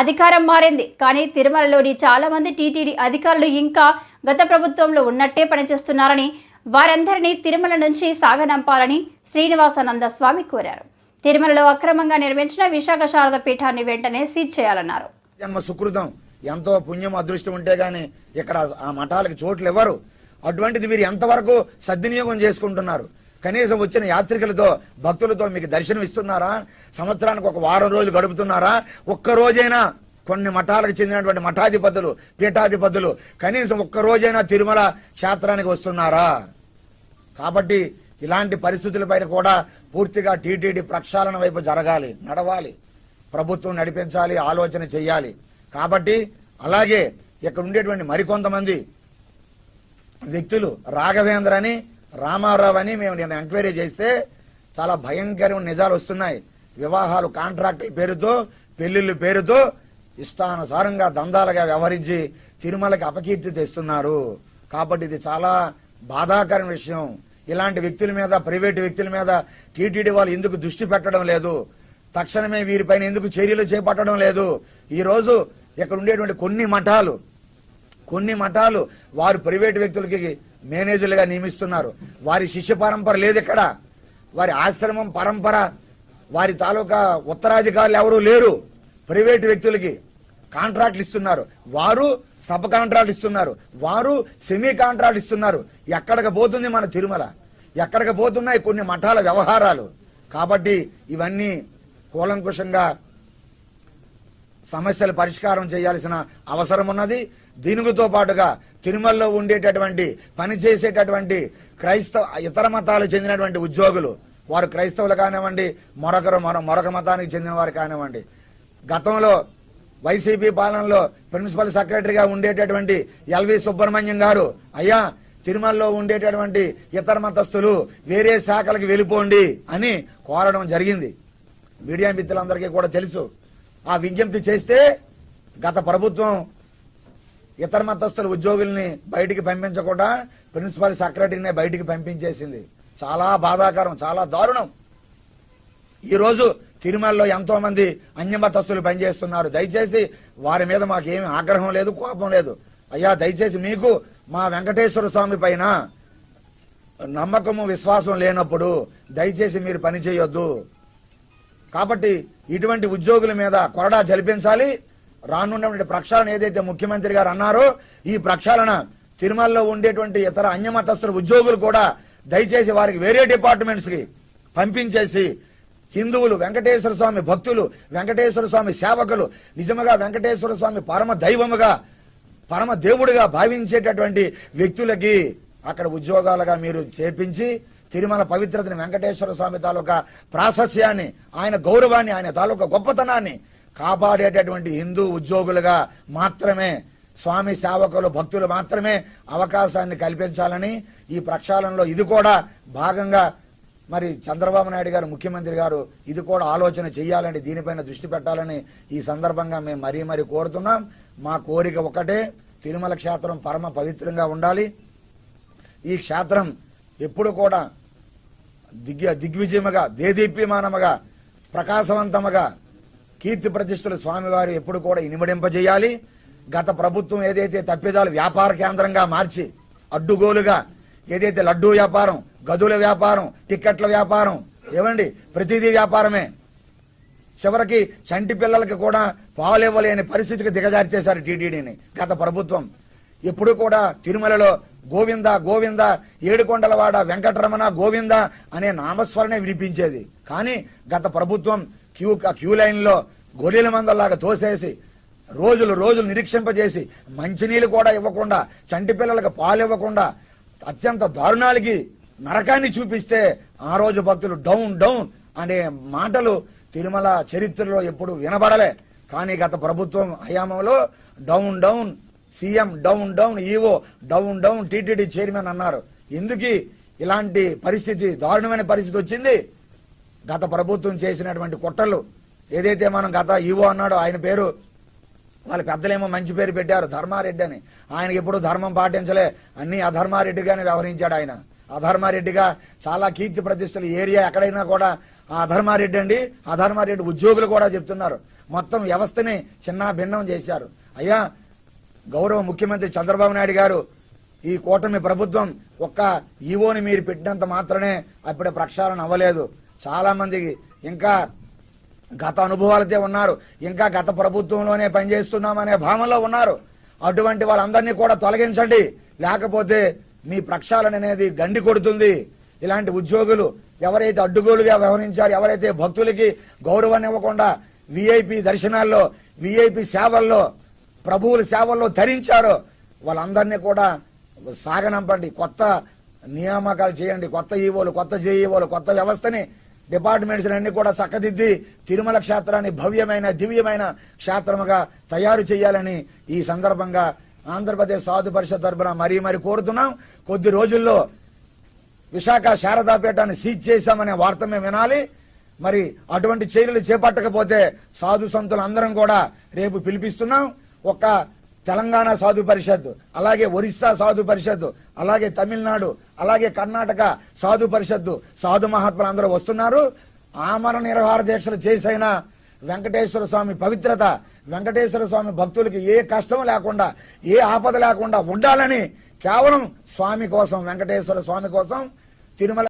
అధికారం మారింది. కానీ తిరుమలలోని చాలామంది టీటీడీ అధికారులు ఇంకా గత ప్రభుత్వంలో ఉన్నట్టే పనిచేస్తున్నారని వారందరినీ తిరుమల నుంచి సాగనంపాలని శ్రీనివాసానంద స్వామి కోరారు. తిరుమలలో అక్రమంగా నిర్మించిన విశాఖ శారద పీఠాన్ని వెంటనే సీజ్ చేయాలన్నారు. జన్మ సుకృతం. ఎంతో పుణ్యం అదృష్టం ఉంటే గానీ ఇక్కడ ఆ మఠాలకు చోట్లు ఇవ్వరు అటువంటిది మీరు ఎంతవరకు సద్వినియోగం చేసుకుంటున్నారు? కనీసం వచ్చిన యాత్రికులతో భక్తులతో మీకు దర్శనం ఇస్తున్నారా? సంవత్సరానికి ఒక వారం రోజులు గడుపుతున్నారా? ఒక్క రోజైనా కొన్ని మఠాలకు చెందినటువంటి మఠాధిపతులు పీఠాధిపతులు కనీసం ఒక్క రోజైనా తిరుమల క్షేత్రానికి వస్తున్నారా? కాబట్టి ఇలాంటి పరిస్థితులపైన కూడా పూర్తిగా టీటీడీ ప్రక్షాళన వైపు జరగాలి నడవాలి. ప్రభుత్వం నడిపించాలి ఆలోచన చేయాలి కాబట్టి అలాగే ఇక్కడ ఉండేటువంటి మరికొంతమంది వ్యక్తులు రాఘవేంద్ర అని రామారావు అని మేము నేను ఎంక్వైరీ చేస్తే చాలా భయంకరమైన నిజాలు వస్తున్నాయి. వివాహాలు కాంట్రాక్టుల పేరుతో పెళ్ళిళ్ళ పేరుతో ఇష్టానుసారంగా దందాలుగా వ్యవహరించి తిరుమలకి అపకీర్తి తెస్తున్నారు. కాబట్టి ఇది చాలా బాధాకరమైన విషయం. ఇలాంటి వ్యక్తుల మీద ప్రైవేటు వ్యక్తుల మీద టీటీడీ వాళ్ళు ఎందుకు దృష్టి పెట్టడం లేదు? తక్షణమే వీరిపైన ఎందుకు చర్యలు చేపట్టడం లేదు? ఈరోజు ఇక్కడ ఉండేటువంటి కొన్ని మఠాలు కొన్ని మఠాలు వారు ప్రైవేటు వ్యక్తులకి మేనేజర్లుగా నియమిస్తున్నారు. వారి శిష్య పరంపర లేదు ఇక్కడ. వారి ఆశ్రమం పరంపర వారి తాలూకా ఉత్తరాధికారులు ఎవరూ లేరు. ప్రైవేటు వ్యక్తులకి కాంట్రాక్ట్లు ఇస్తున్నారు. వారు సబ్ కాంట్రాక్ట్ ఇస్తున్నారు. వారు సెమీ కాంట్రాక్ట్ ఇస్తున్నారు. ఎక్కడికి పోతుంది మన తిరుమల? ఎక్కడికి పోతున్నాయి కొన్ని మఠాల వ్యవహారాలు? కాబట్టి ఇవన్నీ కూలంకుషంగా సమస్యలు పరిష్కారం చేయాల్సిన అవసరం ఉన్నది. దీనితో పాటుగా తిరుమలలో ఉండేటటువంటి పనిచేసేటటువంటి క్రైస్తవ ఇతర మతాలు చెందినటువంటి ఉద్యోగులు వారు క్రైస్తవులు కానివ్వండి మరొకరు మరో మరొక మతానికి చెందిన వారు కానివ్వండి. గతంలో వైసీపీ పాలనలో ప్రిన్సిపల్ సెక్రటరీగా ఉండేటటువంటి ఎల్వి సుబ్రహ్మణ్యం గారు అయ్యా తిరుమలలో ఉండేటటువంటి ఇతర మతస్థులు వేరే శాఖలకు వెళ్ళిపోండి అని కోరడం జరిగింది. మీడియా మిత్రులందరికీ కూడా తెలుసు. ఆ విజ్ఞప్తి చేస్తే గత ప్రభుత్వం ఇతర మతస్థుల ఉద్యోగుల్ని బయటికి పంపించకుండా ప్రిన్సిపల్ సెక్రటరీనే బయటికి పంపించేసింది. చాలా బాధాకరం చాలా దారుణం. ఈరోజు తిరుమలలో ఎంతోమంది అన్యమతస్తులు పనిచేస్తున్నారు. దయచేసి వారి మీద మాకేమి ఆగ్రహం లేదు కోపం లేదు. అయ్యా దయచేసి మీకు మా వెంకటేశ్వర స్వామి పైన నమ్మకము విశ్వాసం లేనప్పుడు దయచేసి మీరు పని చేయొద్దు. కాబట్టి ఇటువంటి ఉద్యోగుల మీద కొరడా జలిపించాలి. రానున్నటువంటి ప్రక్షాళన ఏదైతే ముఖ్యమంత్రి గారు అన్నారో ఈ ప్రక్షాళన తిరుమలలో ఉండేటువంటి ఇతర అన్యమతస్తుల ఉద్యోగులు కూడా దయచేసి వారికి వేరే డిపార్ట్మెంట్స్కి పంపించేసి హిందువులు వెంకటేశ్వర స్వామి భక్తులు వెంకటేశ్వర స్వామి సేవకులు నిజముగా వెంకటేశ్వర స్వామి పరమ దైవముగా పరమ దేవుడిగా భావించేటటువంటి వ్యక్తులకి అక్కడ ఉద్యోగాలుగా మీరు చేపించి తిరుమల పవిత్రతని వెంకటేశ్వర స్వామి తాలూకా ప్రాశస్యాన్ని ఆయన గౌరవాన్ని ఆయన తాలూకా గొప్పతనాన్ని కాపాడేటటువంటి హిందూ ఉద్యోగులుగా మాత్రమే స్వామి సేవకులు భక్తులు మాత్రమే అవకాశాన్ని కల్పించాలని ఈ ప్రక్షాళనలో ఇది కూడా భాగంగా మరి చంద్రబాబు నాయుడు గారు ముఖ్యమంత్రి గారు ఇది కూడా ఆలోచన చేయాలని దీనిపైన దృష్టి పెట్టాలని ఈ సందర్భంగా మేము మరీ మరీ కోరుతున్నాం. మా కోరిక ఒకటే తిరుమల క్షేత్రం పరమ పవిత్రంగా ఉండాలి. ఈ క్షేత్రం ఎప్పుడు కూడా దిగ్గ దిగ్విజయముగా దేదీప్యమానముగా ప్రకాశవంతముగా కీర్తి ప్రతిష్టలు స్వామివారు ఎప్పుడు కూడా ఇనిమడింపజేయాలి. గత ప్రభుత్వం ఏదైతే తప్పిదాలు వ్యాపార కేంద్రంగా మార్చి అడ్డుగోలుగా ఏదైతే లడ్డూ వ్యాపారం గదుల వ్యాపారం టిక్కెట్ల వ్యాపారం ఏమండి? ప్రతిదీ వ్యాపారమే. చివరికి చంటి పిల్లలకి కూడా పాలు ఇవ్వలేని పరిస్థితికి దిగజార్చేశారు టీటీడీని గత ప్రభుత్వం. ఎప్పుడు కూడా తిరుమలలో గోవింద గోవింద ఏడుకొండలవాడ వెంకటరమణ గోవింద అనే నామస్మరణే వినిపించేది. కానీ గత ప్రభుత్వం క్యూ క్యూ లైన్లో గొర్రెల మందల్లాగా తోసేసి రోజులు రోజులు నిరీక్షింపజేసి మంచినీళ్ళు కూడా ఇవ్వకుండా చంటి పిల్లలకు పాలు ఇవ్వకుండా అత్యంత దారుణాలకి నరకాన్ని చూపిస్తే ఆ రోజు భక్తులు డౌన్ డౌన్ అనే మాటలు తిరుమల చరిత్రలో ఎప్పుడు వినబడలే. కానీ గత ప్రభుత్వం హయాంలో down down CM down down EO down down TTD chairman అన్నారు. ఎందుకు? ఇలాంటి పరిస్థితి దారుణమైన పరిస్థితి వచ్చింది. గత ప్రభుత్వం చేసినటువంటి కుట్రలు ఏదైతే మనం గత ఈవో అన్నాడో ఆయన పేరు వాళ్ళ పెద్దలేమో మంచి పేరు పెట్టారు ధర్మారెడ్డి అని. ఆయనకి ఎప్పుడు ధర్మం పాటించలే. అన్ని అధర్మారెడ్డిగానే వ్యవహరించాడు ఆయన. అధర్మారెడ్డిగా చాలా కీర్తి ప్రతిష్టలు ఏరియా ఎక్కడైనా కూడా ఆ అధర్మారెడ్డి అండి అధర్మారెడ్డి ఉద్యోగులు కూడా చెప్తున్నారు. మొత్తం వ్యవస్థని చిన్న భిన్నం చేశారు. అయ్యా గౌరవ ముఖ్యమంత్రి చంద్రబాబు నాయుడు గారు ఈ కూటమి ప్రభుత్వం ఒక్క ఈవోని మీరు పెట్టినంత మాత్రమే అప్పుడే ప్రక్షాళన అవ్వలేదు. చాలా మందికి ఇంకా గత అనుభవాలతో ఉన్నారు ఇంకా గత ప్రభుత్వంలోనే పనిచేస్తున్నామనే భావనలో ఉన్నారు. అటువంటి వాళ్ళందరినీ కూడా తొలగించండి. లేకపోతే మీ ప్రక్షాళన అనేది గండి కొడుతుంది. ఇలాంటి ఉద్యోగులు ఎవరైతే అడ్డుగోలుగా వ్యవహరించారు ఎవరైతే భక్తులకి గౌరవాన్ని ఇవ్వకుండా విఐపి దర్శనాల్లో విఐపి సేవల్లో ప్రభువుల సేవల్లో ధరించారో వాళ్ళందరినీ కూడా సాగనంపండి. కొత్త నియామకాలు చేయండి. కొత్త ఈవోలు కొత్త జేఈఓలు కొత్త వ్యవస్థని డిపార్ట్మెంట్స్ అన్ని కూడా చక్కదిద్ది తిరుమల క్షేత్రాన్ని భవ్యమైన దివ్యమైన క్షేత్రముగా తయారు చేయాలని ఈ సందర్భంగా ఆంధ్రప్రదేశ్ సాధు పరిషత్ తరఫున మరీ మరి కోరుతున్నాం. కొద్ది రోజుల్లో విశాఖ శారదాపేటను సీజ్ చేశామనే వార్త మేము వినాలి. మరి అటువంటి చర్యలు చేపట్టకపోతే సాధు సంతులు అందరం కూడా రేపు పిలిపిస్తున్నాం. ఒక తెలంగాణ సాధు పరిషత్ అలాగే ఒరిస్సా సాధు పరిషత్ అలాగే తమిళనాడు అలాగే కర్ణాటక సాధు పరిషత్తు సాధు మహాత్ములు అందరూ వస్తున్నారు. ఆమరణ నిర్వహార దీక్షలు చేసైనా వెంకటేశ్వర స్వామి పవిత్రత వెంకటేశ్వర స్వామి భక్తులకి ఏ కష్టం లేకుండా ఏ ఆపద లేకుండా ఉండాలని కేవలం స్వామి కోసం వెంకటేశ్వర స్వామి కోసం తిరుమల